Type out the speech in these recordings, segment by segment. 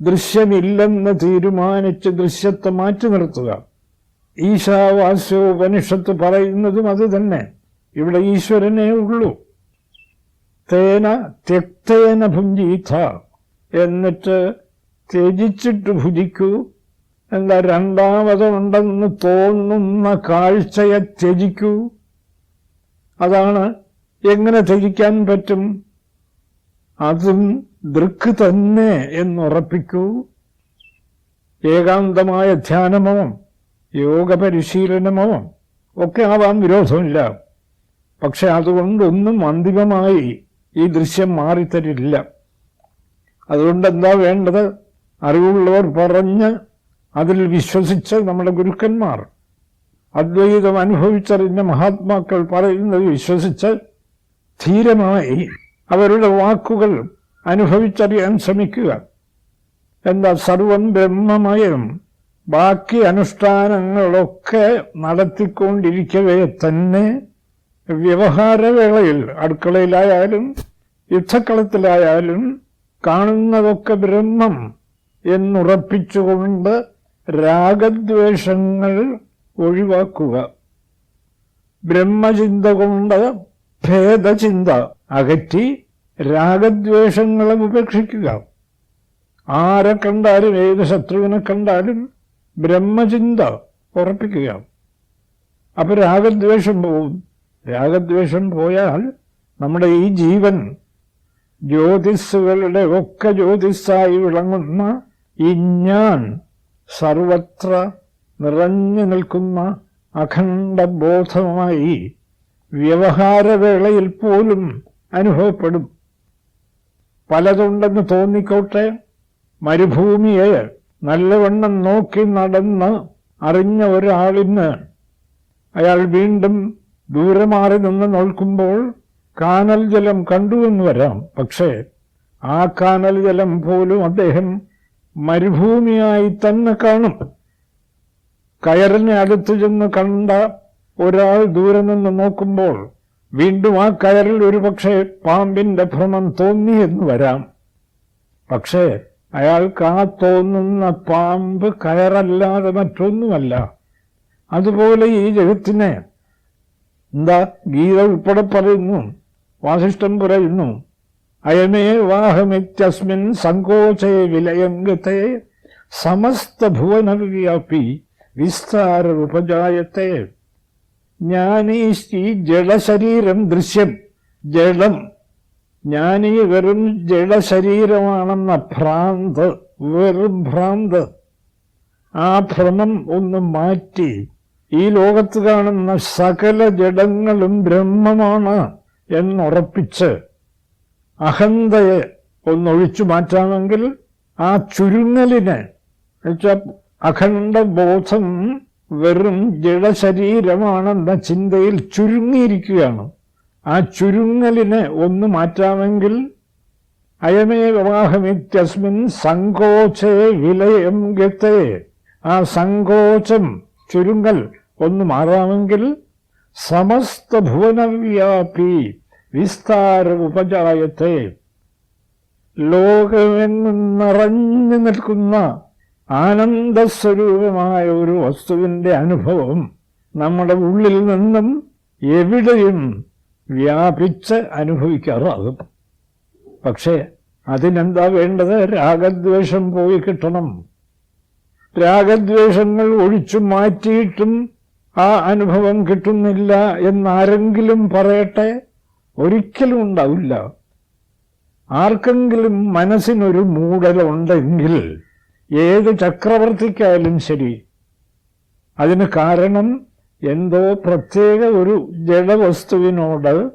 ദൃശ്യമില്ലെന്ന് തീരുമാനിച്ച് ദൃശ്യത്തെ മാറ്റി നിർത്തുക. ഈശാവാസ്യോപനിഷത്ത് പറയുന്നതും അത് തന്നെ. ഇവിടെ ഈശ്വരനേ ഉള്ളൂ. തേന തെക്തേന ഭുഞ്ചീഥ എന്നിട്ട് ത്യജിച്ചിട്ട് ഭുജിക്കൂ. എന്താ രണ്ടാമതുണ്ടെന്ന് തോന്നുന്ന കാഴ്ചയെ ത്യജിക്കൂ. അതാണ് എങ്ങനെ ത്യജിക്കാൻ പറ്റും? അതും ദൃക്ക് തന്നെ എന്നുറപ്പിക്കൂ. ഏകാന്തമായ ധ്യാനമോ യോഗ പരിശീലനമോ ഒക്കെ ആവാൻ വിരോധമില്ല. പക്ഷെ അതുകൊണ്ടൊന്നും അന്തിമമായി ഈ ദൃശ്യം മാറിത്തരില്ല. അതുകൊണ്ട് എന്താ വേണ്ടത്? അറിവുള്ളവർ പറഞ്ഞ് അതിൽ വിശ്വസിച്ച് നമ്മുടെ ഗുരുക്കന്മാർ അദ്വൈതം അനുഭവിച്ചറിഞ്ഞ മഹാത്മാക്കൾ പറയുന്നത് വിശ്വസിച്ച് ധീരമായി അവരുടെ വാക്കുകൾ അനുഭവിച്ചറിയാൻ ശ്രമിക്കുക. എന്താ സർവം ബ്രഹ്മമയം ബാക്കി അനുഷ്ഠാനങ്ങളൊക്കെ നടത്തിക്കൊണ്ടിരിക്കവേ തന്നെ. വ്യവഹാരവേളയിൽ അടുക്കളയിലായാലും യുദ്ധക്കളത്തിലായാലും കാണുന്നതൊക്കെ ബ്രഹ്മം എന്നുറപ്പിച്ചുകൊണ്ട് രാഗദ്വേഷങ്ങൾ ഒഴിവാക്കുക. ബ്രഹ്മചിന്ത കൊണ്ട് ഭേദചിന്ത അകറ്റി രാഗദ്വേഷങ്ങളെ ഉപേക്ഷിക്കുക ആരെ കണ്ടാലും ഏത് ശത്രുവിനെ കണ്ടാലും ബ്രഹ്മചിന്ത ഉറപ്പിക്കുക. അപ്പൊ രാഗദ്വേഷം പോവും. രാഗദ്വേഷം പോയാൽ നമ്മുടെ ഈ ജീവൻ ജ്യോതിസ്സുകളുടെ ഒക്കെ ജ്യോതിസ്സായി വിളങ്ങുന്ന ഈ ഞാൻ സർവത്ര നിറഞ്ഞു നിൽക്കുന്ന അഖണ്ഡബോധമായി വ്യവഹാരവേളയിൽ പോലും അനുഭവപ്പെടും. പലതുണ്ടെന്ന് തോന്നിക്കോട്ടെ? മരുഭൂമിയെ നല്ലവണ്ണം നോക്കി നടന്ന് അറിഞ്ഞ ഒരാളിന് അയാൾ വീണ്ടും ദൂരെ മാറി നിന്ന് നോക്കുമ്പോൾ കാനൽ ജലം കണ്ടുവെന്ന് വരാം. പക്ഷേ ആ കാനൽ ജലം പോലും അദ്ദേഹം മരുഭൂമിയായി തന്നെ കാണും. കയറിനെ അടുത്തു ചെന്ന് കണ്ട ഒരാൾ ദൂരെ നിന്ന് നോക്കുമ്പോൾ വീണ്ടും ആ കയറിൽ ഒരുപക്ഷെ പാമ്പിന്റെ ഭ്രമം തോന്നി എന്ന് വരാം. പക്ഷേ അയാൾക്ക് ആ തോന്നുന്ന പാമ്പ് കയറല്ലാതെ മറ്റൊന്നുമല്ല. അതുപോലെ ഈ ജഗത്തിനെ എന്താ ഗീത ഉൾപ്പെടെ പറയുന്നു വാസിഷ്ടം പറയുന്നു അയമേ വാഹമിത്യസ്മിൻ സങ്കോചേ വിലയംഗത്തെ സമസ്ത ഭുവനവ്യാപി വിസ്താര ഈ ജഡശരീരം ദൃശ്യം. ജഡം ജ്ഞാനീ വെറും ജഡശരീരമാണെന്ന ഭ്രാന്ത് വെറും ഭ്രാന്ത്. ആ ഭ്രമം ഒന്ന് മാറ്റി. ഈ ലോകത്ത് കാണുന്ന സകല ജഡങ്ങളും ബ്രഹ്മമാണ് എന്നുറപ്പിച്ച് അഹന്തയെ ഒന്നൊഴിച്ചു മാറ്റാമെങ്കിൽ ആ ചുരുങ്ങലിന് എന്നുവെച്ചാൽ അഖണ്ഡ ബോധം വെറും ജഡശരീരമാണെന്ന ചിന്തയിൽ ചുരുങ്ങിയിരിക്കുകയാണ്. ആ ചുരുങ്ങലിനെ ഒന്ന് മാറ്റാമെങ്കിൽ അയമേ വിവാഹമിത്യസ്മിൻ സങ്കോചേ വിലയം ഗത്തേ. ആ സങ്കോചം ചുരുങ്ങൽ ഒന്ന് മാറാമെങ്കിൽ സമസ്ത ഭുവനവ്യാപി വിസ്താര ഉപജായത്തെ. ലോകമെങ്ങും നിറഞ്ഞു നിൽക്കുന്ന ആനന്ദസ്വരൂപമായ ഒരു വസ്തുവിന്റെ അനുഭവം നമ്മുടെ ഉള്ളിൽ നിന്നും എവിടെയും വ്യാപിച്ച് അനുഭവിക്കാറാകും. പക്ഷേ അതിനെന്താ വേണ്ടത്? രാഗദ്വേഷം പോയി കിട്ടണം. രാഗദ്വേഷങ്ങൾ ഒഴിച്ചു മാറ്റിയിട്ടും ആ അനുഭവം കിട്ടുന്നില്ല എന്നാരെങ്കിലും പറയട്ടെ? ഒരിക്കലും ഉണ്ടാവില്ല. ആർക്കെങ്കിലും മനസ്സിനൊരു മൂടലുണ്ടെങ്കിൽ ഏത് ചക്രവർത്തിക്കായാലും ശരി. അതിന് കാരണം എന്തോ പ്രത്യേക ഒരു ജഡവസ്തുവിനോട്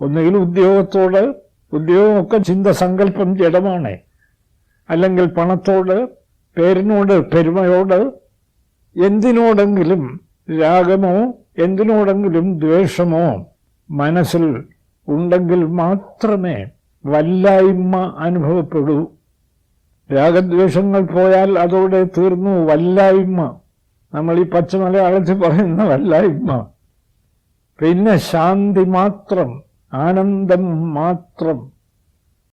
ഒന്നുകിൽ ഉദ്യോഗത്തോട് ഉദ്യോഗമൊക്കെ ചിന്ത സങ്കല്പം ജഡമാണ്. അല്ലെങ്കിൽ പണത്തോട് പേരിനോട് പെരുമയോട് എന്തിനോടെങ്കിലും രാഗമോ എന്തിനോടെങ്കിലും ദ്വേഷമോ മനസ്സിൽ ഉണ്ടെങ്കിൽ മാത്രമേ വല്ലായ്മ അനുഭവപ്പെടൂ. രാഗദ്വേഷങ്ങൾ പോയാൽ അതോടെ തീർന്നു വല്ലായ്മ. നമ്മൾ ഈ പച്ച മലയാളത്തിൽ പറയുന്ന വല്ലായ്മ. പിന്നെ ശാന്തി മാത്രം ആനന്ദം മാത്രം.